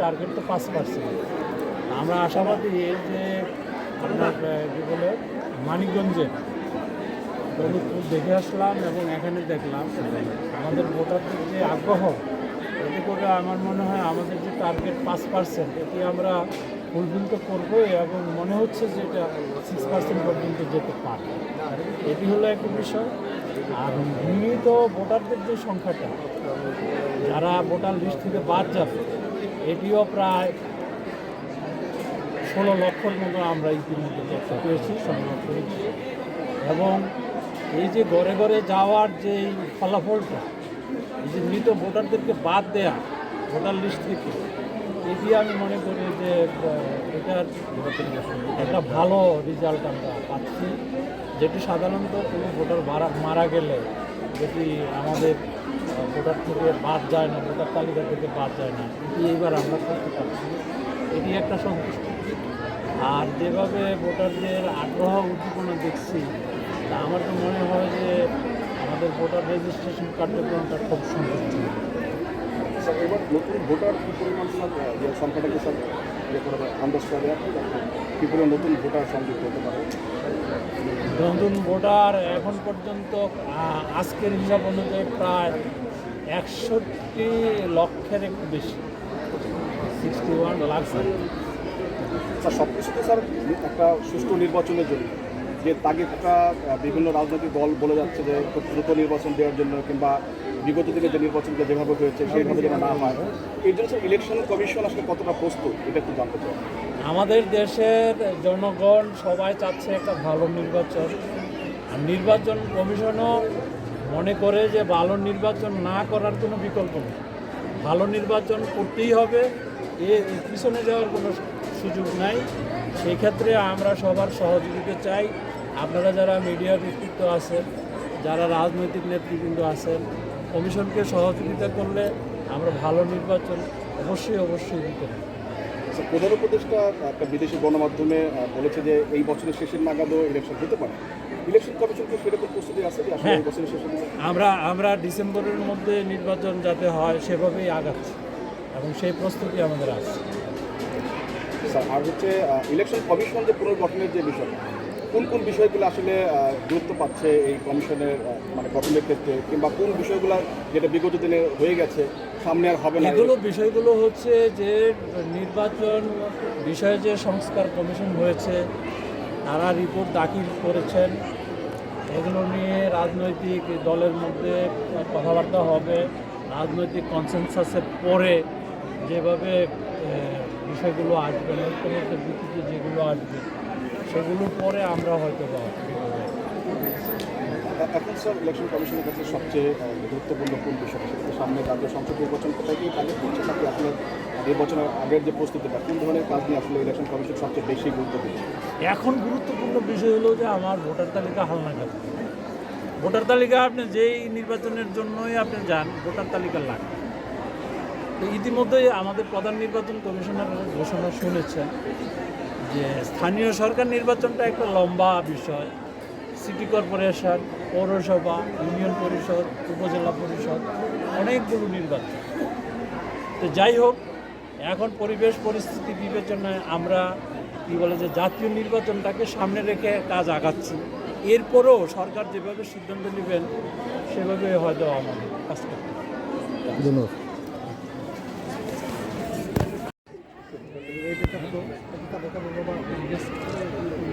Target তো পাঁচ percent আমরা আশাবাদী যে আপনার কী বলে, মানিকগঞ্জে দেখে আসলাম এবং এখানে দেখলাম আমাদের ভোটারদের যে আগ্রহ, এতে করে আমার মনে হয় আমাদের যে টার্গেট পাঁচ পার্সেন্ট এটি আমরা ফুলফিল তো করবোই এবং মনে হচ্ছে যে এটা সিক্স পার্সেন্ট পর্যন্ত যেতে পারে। এটি হলো একটা বিষয়। আর নিয়মিত ভোটারদের যে সংখ্যাটা, যারা ভোটার লিস্ট থেকে বাদ যাবে এটিও প্রায় ষোলো লক্ষর মতো আমরা ইতিমধ্যে তথ্য পেয়েছি, সংগ্রহ করেছি। এবং এই যে ঘরে ঘরে যাওয়ার যে ফলাফলটা, এই যে মৃত ভোটারদেরকে বাদ দেয়া, ভোটার লিস্ট থেকে, এটি আমি মনে করি যে এটার একটা ভালো রেজাল্ট আমরা পাচ্ছি। যেটি সাধারণত কোনো ভোটার মারা গেলে, যেটি আমাদের ভোটার থেকে বাদ যায় না ভোটার তালিকা থেকে বাদ যায় না এটি এইবার আমরা করতে পারছি। এটি একটা সন্তুষ্টি আর যেভাবে ভোটারদের আগ্রহ উদ্দীপনা দেখছি তা আমার তো মনে হয় যে আমাদের ভোটার রেজিস্ট্রেশন কার্যক্রমটা খুব সন্তুষ্টি এবার নতুন ভোটার কী পরিমাণ স্যার আহ, সংখ্যাটাকে স্যার ইয়ে করে আন্দাজ করা যায় কী পরিমাণ নতুন ভোটার সংযুক্ত হতে পারে? নতুন ভোটার এখন পর্যন্ত আজকের হিসাব অনুযায়ী প্রায় একষট্টি লক্ষের একটু বেশি। সিক্সটি ওয়ান লাখ স্যার সব কিছুতে স্যার একটা সুষ্ঠু নির্বাচনের জন্য যে তাগিদটা আহ, বিভিন্ন রাজনৈতিক দল বলে যাচ্ছে যে খুব দ্রুত নির্বাচন দেওয়ার জন্য কিংবা বিগত দিনে যে নির্বাচনটা যেভাবে হয়েছে সেইভাবে যেন না হয় এর জন্য স্যার ইলেকশন কমিশন আসলে কতটা প্রস্তুত এটা একটু জানতে চাই। আমাদের দেশের জনগণ সবাই চাচ্ছে একটা ভালো নির্বাচন। আর নির্বাচন কমিশনও মনে করে যে ভালো নির্বাচন না করার কোনো বিকল্প নেই। ভালো নির্বাচন করতেই হবে, এ পিছনে যাওয়ার কোনো সুযোগ নাই। সেই ক্ষেত্রে আমরা সবার সহযোগিতা চাই। আপনারা যারা মিডিয়া ব্যক্তিত্ব আছেন, যারা রাজনৈতিক নেতৃবৃন্দ আছেন, কমিশনকে সহযোগিতা করলে আমরা ভালো নির্বাচন অবশ্যই অবশ্যই দিতে পারি স্যার প্রধান উপদেষ্টা একটা বিদেশি গণমাধ্যমে বলেছে যে এই বছরের শেষের নাগাদও ইলেকশন হতে পারে। ইলেকশন কমিশনকে সেরকম প্রস্তুতি আছে যে আসলে হ্যাঁ। এই বছরের শেষের আমরা আমরা ডিসেম্বরের মধ্যে নির্বাচন যাতে হয় সেভাবেই আগাচ্ছি এবং সেই প্রস্তুতি আমাদের আছে। স্যার আর হচ্ছে ইলেকশন কমিশন যে পুনর্গঠনের যে বিষয় কোন কোন বিষয়গুলো আসলে গুরুত্ব পাচ্ছে এই কমিশনের মানে গঠনের ক্ষেত্রে? কিংবা কোন বিষয়গুলো যেটা বিগত দিনে হয়ে গেছে, সামনে আর হবে না? এগুলো বিষয়গুলো হচ্ছে যে নির্বাচন বিষয়ে যে সংস্কার কমিশন হয়েছে, তারা রিপোর্ট দাখিল করেছেন। এগুলো নিয়ে রাজনৈতিক দলের মধ্যে কথাবার্তা হবে। রাজনৈতিক কনসেনসাসের পরে যেভাবে বিষয়গুলো আসবে ঐক্যমত্যের ভিত্তিতে যেগুলো আসবে সেগুলো পরে আমরা হয়তো বা এখন স্যার ইলেকশন কমিশনের কাছে সবচেয়ে গুরুত্বপূর্ণ কোন বিষয়? সেটা সামনে জাতীয় সংসদ নির্বাচন কোথায় গিয়ে তাদের করছে? নাকি আসলে নির্বাচনের আগের যে প্রস্তুতিটা কোন ধরনের কাজ নিয়ে আসলে ইলেকশন কমিশন সবচেয়ে বেশি গুরুত্ব দিচ্ছে? এখন গুরুত্বপূর্ণ বিষয় হলো যে আমার ভোটার তালিকা হালনাগাদ ভোটার তালিকা আপনি যেই নির্বাচনের জন্যই আপনি যান ভোটার তালিকা লাগবে। তো ইতিমধ্যেই আমাদের প্রধান নির্বাচন কমিশনার ঘোষণা শুনেছেন। যে স্থানীয় সরকার নির্বাচনটা একটা লম্বা বিষয়। সিটি কর্পোরেশন পৌরসভা ইউনিয়ন পরিষদ উপজেলা পরিষদ অনেকগুলো নির্বাচন। তো যাই হোক, এখন পরিবেশ, পরিস্থিতি বিবেচনায় আমরা কি বলে যে জাতীয় নির্বাচনটাকে সামনে রেখে কাজ আগাচ্ছি। এরপরেও সরকার যেভাবে সিদ্ধান্ত নেবেন, সেভাবে হয়তো আমাদের কাজ করতে। ধন্যবাদ। ベタベタのロバーです。